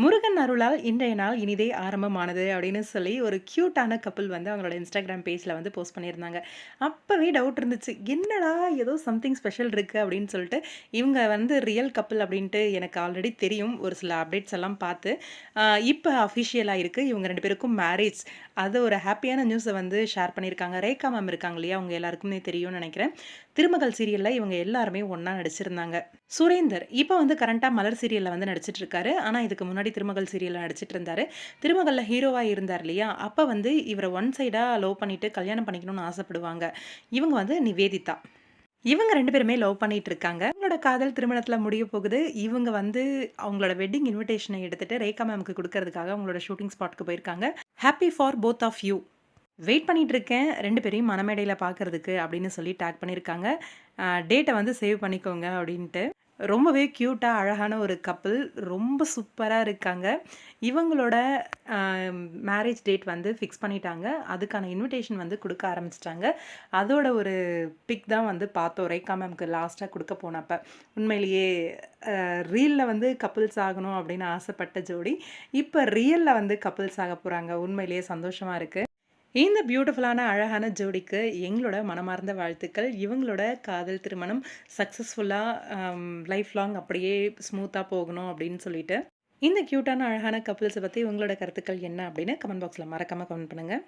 முருகன் அருளால் இன்றைய நாள் இனிதே ஆரம்பமானது அப்படின்னு சொல்லி ஒரு க்யூட்டான கப்பல் வந்து அவங்களோட இன்ஸ்டாகிராம் பேஜில் வந்து போஸ்ட் பண்ணியிருந்தாங்க. அப்போவே டவுட் இருந்துச்சு. என்னடா ஏதோ சம்திங் ஸ்பெஷல் இருக்குது அப்படின்னு சொல்லிட்டு இவங்க வந்து ரியல் கப்பல் அப்படின்ட்டு எனக்கு ஆல்ரெடி தெரியும். ஒரு சில அப்டேட்ஸ் எல்லாம் பார்த்து இப்போ அஃபிஷியலாக இருக்குது இவங்க ரெண்டு பேருக்கும் மேரேஜ் அது ஒரு ஹாப்பியான நியூஸை வந்து ஷேர் பண்ணியிருக்காங்க. ரேகா மேம் இருக்காங்க இல்லையா? அவங்க எல்லாருக்குமே தெரியும்னு நினைக்கிறேன். திருமகள் சீரியலில் இவங்க எல்லாருமே ஒன்றா நடிச்சிருந்தாங்க. சுரேந்தர் இப்போ வந்து கரண்ட்டாக மலர் சீரியலில் வந்து நடிச்சிட்ருக்காரு ஆனால் இதுக்கு முன்னாடி முன்னாடி திருமகள் சீரியலில் நடிச்சிட்டு இருந்தார். திருமகளில் ஹீரோவாக இருந்தார் இல்லையா? அப்போ வந்து இவரை ஒன் சைடாக லவ் பண்ணிட்டு கல்யாணம் பண்ணிக்கணும்னு ஆசைப்படுவாங்க. இவங்க வந்து நிவேதிதா. இவங்க ரெண்டு பேருமே லவ் பண்ணிட்டு இருக்காங்க. இவங்களோட காதல் திருமணத்தில் முடிய போகுது. இவங்க வந்து அவங்களோட வெட்டிங் இன்விடேஷனை எடுத்துட்டு ரேகா மேமுக்கு கொடுக்கறதுக்காக அவங்களோட ஷூட்டிங் ஸ்பாட்க்கு போயிருக்காங்க. Happy for both of you wait பண்ணிட்டு இருக்கேன். ரெண்டு பேரையும் மனமேடையில் பார்க்கறதுக்கு அப்படின்னு சொல்லி டேக் பண்ணியிருக்காங்க டேட்டை வந்து சேவ் பண்ணிக்கோங்க அப்படின்ட்டு. ரொம்பவே க்யூட்டாக அழகான ஒரு கப்பல் ரொம்ப சூப்பராக இருக்காங்க. இவங்களோட மேரேஜ் டேட் வந்து ஃபிக்ஸ் பண்ணிட்டாங்க. அதுக்கான இன்விடேஷன் வந்து கொடுக்க ஆரம்பிச்சிட்டாங்க. அதோட ஒரு பிக் தான் வந்து பார்த்தோம். ரேகா மேம்க்கு லாஸ்ட்டாக கொடுக்க போனப்போ. உண்மையிலேயே ரீலில் வந்து கப்புள்ஸ் ஆகணும் அப்படின்னு ஆசைப்பட்ட ஜோடி. இப்போ ரியலில் வந்து கப்புள்ஸ் ஆக போகிறாங்க உண்மையிலேயே சந்தோஷமாக இருக்குது இந்த பியூட்டிஃபுல்லான அழகான ஜோடிக்கு எங்களோட மனமார்ந்த வாழ்த்துக்கள். இவங்களோட காதல் திருமணம் சக்ஸஸ்ஃபுல்லாக லைஃப் லாங் அப்படியே ஸ்மூத்தாக போகணும் அப்படின்னு சொல்லிட்டு இந்த க்யூட்டான அழகான கப்புள்ஸை பற்றி உங்களோட கருத்துக்கள் என்ன அப்படின்னு கமெண்ட் பாக்ஸில் மறக்காமல் கமெண்ட் பண்ணுங்கள்